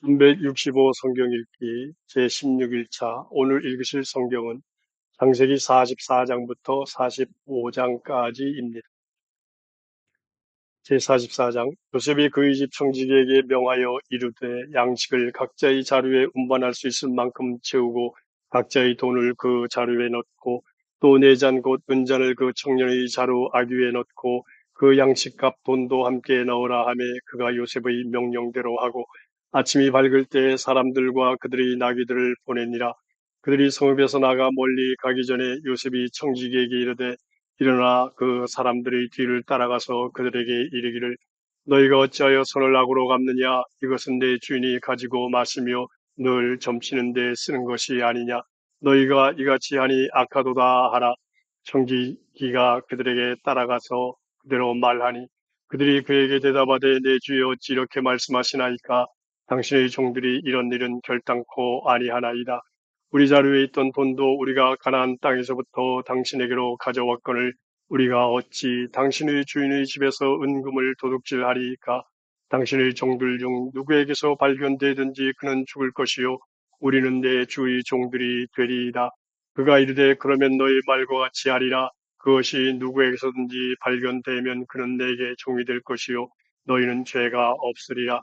365 성경 읽기 제16일차 오늘 읽으실 성경은 창세기 44장부터 45장까지입니다. 제44장 요셉이 그의 집 청지기에게 명하여 이르되 양식을 각자의 자루에 운반할 수 있을 만큼 채우고 각자의 돈을 그 자루에 넣고 또 내잔 곧 은잔을 그 청년의 자루 아귀에 넣고 그 양식값 돈도 함께 넣으라 하매 그가 요셉의 명령대로 하고 아침이 밝을 때 사람들과 그들의 나귀들을 보내니라. 그들이 성읍에서 나가 멀리 가기 전에 요셉이 청지기에게 이르되 일어나 그 사람들의 뒤를 따라가서 그들에게 이르기를 너희가 어찌하여 손을 악으로 갚느냐? 이것은 내 주인이 가지고 마시며 늘 점치는 데 쓰는 것이 아니냐? 너희가 이같이 하니 악하도다 하라. 청지기가 그들에게 따라가서 그대로 말하니 그들이 그에게 대답하되 내 주여 어찌 이렇게 말씀하시나이까 당신의 종들이 이런 일은 결단코 아니하나이다. 우리 자루에 있던 돈도 우리가 가나안 땅에서부터 당신에게로 가져왔거늘 우리가 어찌 당신의 주인의 집에서 은금을 도둑질하리이까 당신의 종들 중 누구에게서 발견되든지 그는 죽을 것이요 우리는 내 주의 종들이 되리이다. 그가 이르되 그러면 너희 말과 같이 하리라. 그것이 누구에게서든지 발견되면 그는 내게 종이 될 것이요 너희는 죄가 없으리라.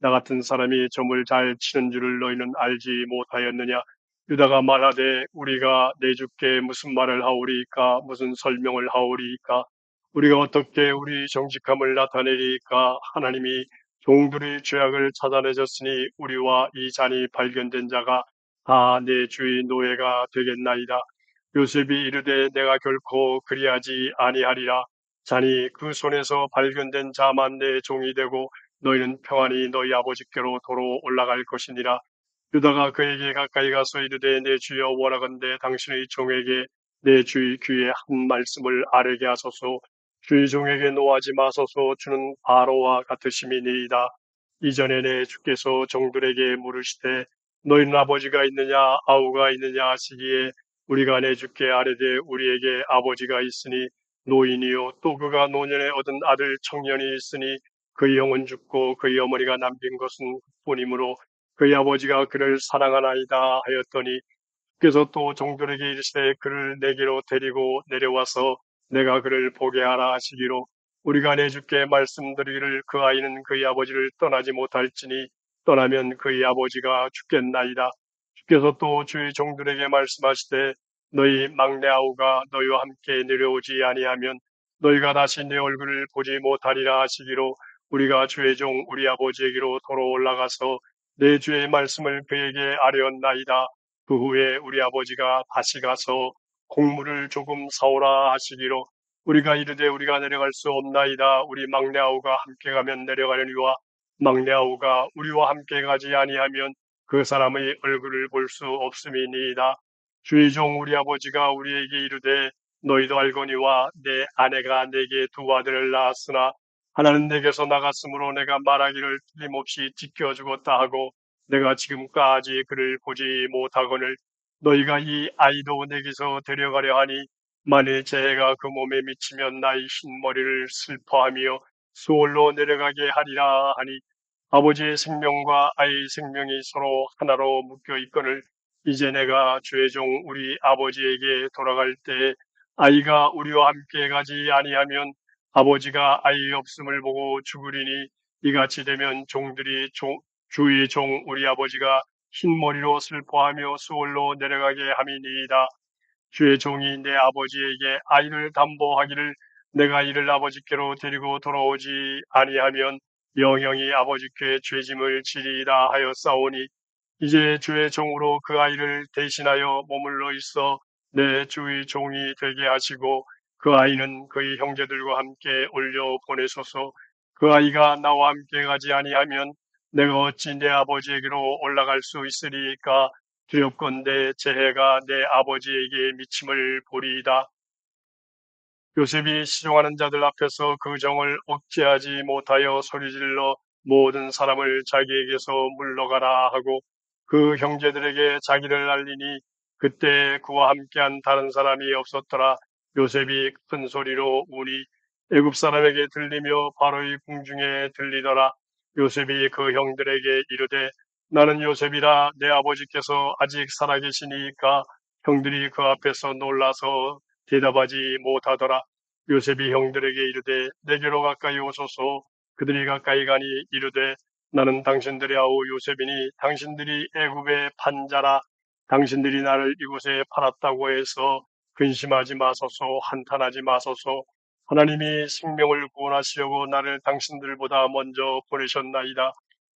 나 같은 사람이 점을 잘 치는 줄을 너희는 알지 못하였느냐? 유다가 말하되 우리가 내 주께 무슨 말을 하오리까 무슨 설명을 하오리까 우리가 어떻게 우리 정직함을 나타내리까 하나님이 종들의 죄악을 찾아내셨으니 우리와 이 잔이 발견된 자가 다 내 주의 노예가 되겠나이다. 요셉이 이르되 내가 결코 그리하지 아니하리라. 잔이 그 손에서 발견된 자만 내 종이 되고 너희는 평안히 너희 아버지께로 도로 올라갈 것이니라. 유다가 그에게 가까이 가서 이르되 내 주여 원하건대 당신의 종에게 내 주의 귀에 한 말씀을 아뢰게 하소서 주의 종에게 노하지 마소서 주는 바로와 같으심이니이다. 이전에 내 주께서 종들에게 물으시되 너희는 아버지가 있느냐 아우가 있느냐 하시기에 우리가 내 주께 아뢰되 우리에게 아버지가 있으니 노인이요 또 그가 노년에 얻은 아들 청년이 있으니 그의 영은 죽고 그의 어머니가 남긴 것은 뿐이므로 그의 아버지가 그를 사랑하나이다 하였더니 그래서 또 종들에게 이르시되 그를 내게로 데리고 내려와서 내가 그를 보게 하라 하시기로 우리가 내 주께 말씀드리기를 그 아이는 그의 아버지를 떠나지 못할지니 떠나면 그의 아버지가 죽겠나이다. 주께서 또 주의 종들에게 말씀하시되 너희 막내 아우가 너희와 함께 내려오지 아니하면 너희가 다시 내 얼굴을 보지 못하리라 하시기로 우리가 주의 종 우리 아버지에게로 도로 올라가서 내 주의 말씀을 그에게 아뢰었나이다. 그 후에 우리 아버지가 다시 가서 곡물을 조금 사오라 하시기로 우리가 이르되 우리가 내려갈 수 없나이다. 우리 막내 아우가 함께 가면 내려가려니와 막내 아우가 우리와 함께 가지 아니하면 그 사람의 얼굴을 볼 수 없음이니이다. 주의 종 우리 아버지가 우리에게 이르되 너희도 알거니와 내 아내가 내게 두 아들을 낳았으나 하나는 내게서 나갔으므로 내가 말하기를 틀림없이 지켜 주었다 하고 내가 지금까지 그를 보지 못하거늘 너희가 이 아이도 내게서 데려가려 하니 만일 재해가 그 몸에 미치면 나의 흰머리를 슬퍼하며 수월로 내려가게 하리라 하니 아버지의 생명과 아이의 생명이 서로 하나로 묶여 있거늘 이제 내가 주의 종 우리 아버지에게 돌아갈 때 아이가 우리와 함께 가지 아니하면 아버지가 아이 없음을 보고 죽으리니 이같이 되면 종들이 종, 주의 종 우리 아버지가 흰머리로 슬퍼하며 수월로 내려가게 함이니이다. 주의 종이 내 아버지에게 아이를 담보하기를 내가 이를 아버지께로 데리고 돌아오지 아니하면 영영이 아버지께 죄짐을 지리이다 하여 싸우니 이제 주의 종으로 그 아이를 대신하여 머물러 있어 내 주의 종이 되게 하시고 그 아이는 그의 형제들과 함께 올려 보내소서 그 아이가 나와 함께 가지 아니하면 내가 어찌 내 아버지에게로 올라갈 수 있으리까 두렵건대 제 해가 내 아버지에게 미침을 보리이다. 요셉이 시종하는 자들 앞에서 그 정을 억제하지 못하여 소리질러 모든 사람을 자기에게서 물러가라 하고 그 형제들에게 자기를 알리니 그때 그와 함께한 다른 사람이 없었더라. 요셉이 큰 소리로 우니 애굽 사람에게 들리며 바로의 궁중에 들리더라. 요셉이 그 형들에게 이르되 나는 요셉이라 내 아버지께서 아직 살아계시니까 형들이 그 앞에서 놀라서 대답하지 못하더라. 요셉이 형들에게 이르되 내게로 가까이 오소서 그들이 가까이 가니 이르되 나는 당신들의 아우 요셉이니 당신들이 애굽의 판자라 당신들이 나를 이곳에 팔았다고 해서 근심하지 마소서 한탄하지 마소서 하나님이 생명을 구원하시려고 나를 당신들보다 먼저 보내셨나이다.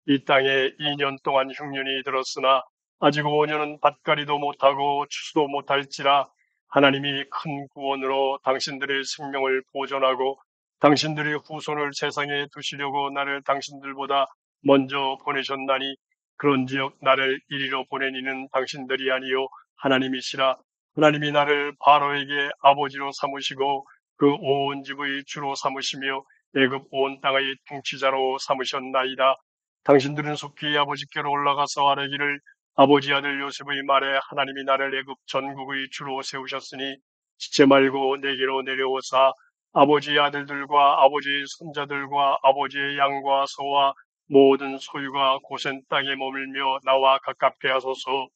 이 땅에 2년 동안 흉년이 들었으나 아직 5년은 밭가리도 못하고 추수도 못할지라 하나님이 큰 구원으로 당신들의 생명을 보존하고 당신들의 후손을 세상에 두시려고 나를 당신들보다 먼저 보내셨나니 그런지역 나를 이리로 보내니는 당신들이 아니요 하나님이시라 하나님이 나를 바로에게 아버지로 삼으시고 그 온 집의 주로 삼으시며 애굽 온 땅의 통치자로 삼으셨나이다. 당신들은 속히 아버지께로 올라가서 아뢰기를 아버지 아들 요셉의 말에 하나님이 나를 애굽 전국의 주로 세우셨으니 지체 말고 내게로 내려오사 아버지의 아들들과 아버지의 손자들과 아버지의 양과 소와 모든 소유가 고센 땅에 머물며 나와 가깝게 하소서.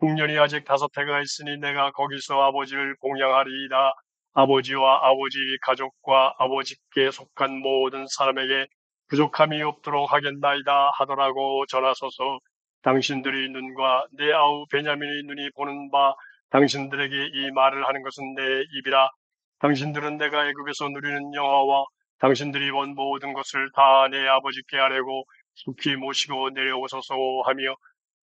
흉년이 아직 다섯 해가 있으니 내가 거기서 아버지를 공양하리이다. 아버지와 아버지 가족과 아버지께 속한 모든 사람에게 부족함이 없도록 하겠나이다 하더라고 전하소서. 당신들의 눈과 내 아우 베냐민의 눈이 보는 바 당신들에게 이 말을 하는 것은 내 입이라. 당신들은 내가 애굽에서 누리는 영화와 당신들이 본 모든 것을 다 내 아버지께 아뢰고 속히 모시고 내려오소서 하며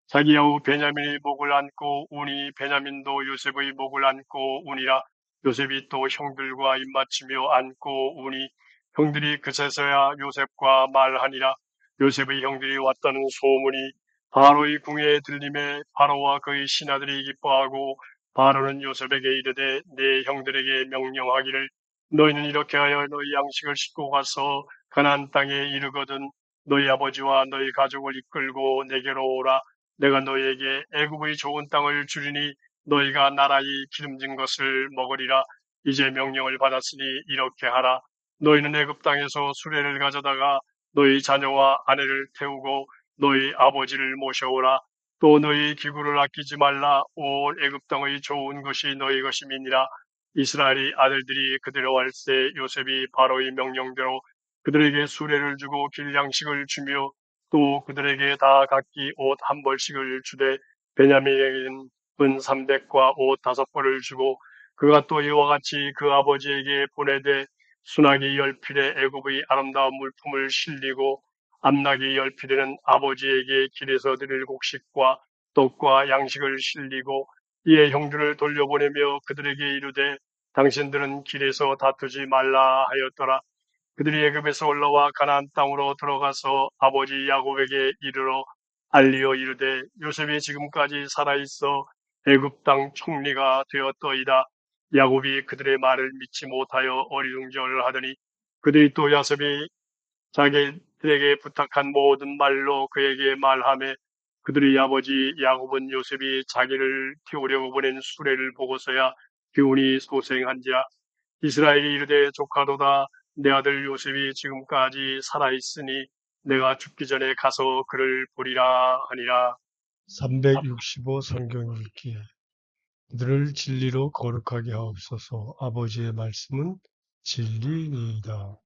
자기 아우 베냐민의 목을 안고 우니 베냐민도 요셉의 목을 안고 우니라. 요셉이 또 형들과 입맞추며 안고 우니 형들이 그제서야 요셉과 말하니라. 요셉의 형들이 왔다는 소문이 바로의 궁에 들림에 바로와 그의 신하들이 기뻐하고 바로는 요셉에게 이르되 내 형들에게 명령하기를 너희는 이렇게 하여 너희 양식을 싣고 가서 가나안 땅에 이르거든 너희 아버지와 너희 가족을 이끌고 내게로 오라 내가 너희에게 애굽의 좋은 땅을 주리니 너희가 나라의 기름진 것을 먹으리라. 이제 명령을 받았으니 이렇게 하라. 너희는 애굽 땅에서 수레를 가져다가 너희 자녀와 아내를 태우고 너희 아버지를 모셔오라. 또 너희 기구를 아끼지 말라. 온 애굽 땅의 좋은 것이 너희 것임이니라. 이스라엘의 아들들이 그들의 월세 요셉이 바로의 명령대로 그들에게 수레를 주고 길 양식을 주며 또 그들에게 다 각기 옷 한 벌씩을 주되 베냐민에게는 은 300과 옷 다섯 벌을 주고 그가 또 이와 같이 그 아버지에게 보내되 순하기 열 필에 애굽의 아름다운 물품을 실리고 암나기 열 필에는 아버지에게 길에서 드릴 곡식과 떡과 양식을 실리고 이에 형들을 돌려보내며 그들에게 이르되 당신들은 길에서 다투지 말라 하였더라. 그들이 애굽에서 올라와 가나안 땅으로 들어가서 아버지 야곱에게 이르러 알리어 이르되 요셉이 지금까지 살아있어 애굽 땅 총리가 되었더이다. 야곱이 그들의 말을 믿지 못하여 어리둥절하더니 그들이 또 야곱이 자기들에게 부탁한 모든 말로 그에게 말하며 그들의 아버지 야곱은 요셉이 자기를 태우려고 보낸 수레를 보고서야 기운이 소생한 지라 이스라엘이 이르되 조카도다 내 아들 요셉이 지금까지 살아있으니 내가 죽기 전에 가서 그를 보리라 하니라 365 성경 읽기 그들을 진리로 거룩하게 하옵소서 아버지의 말씀은 진리니이다.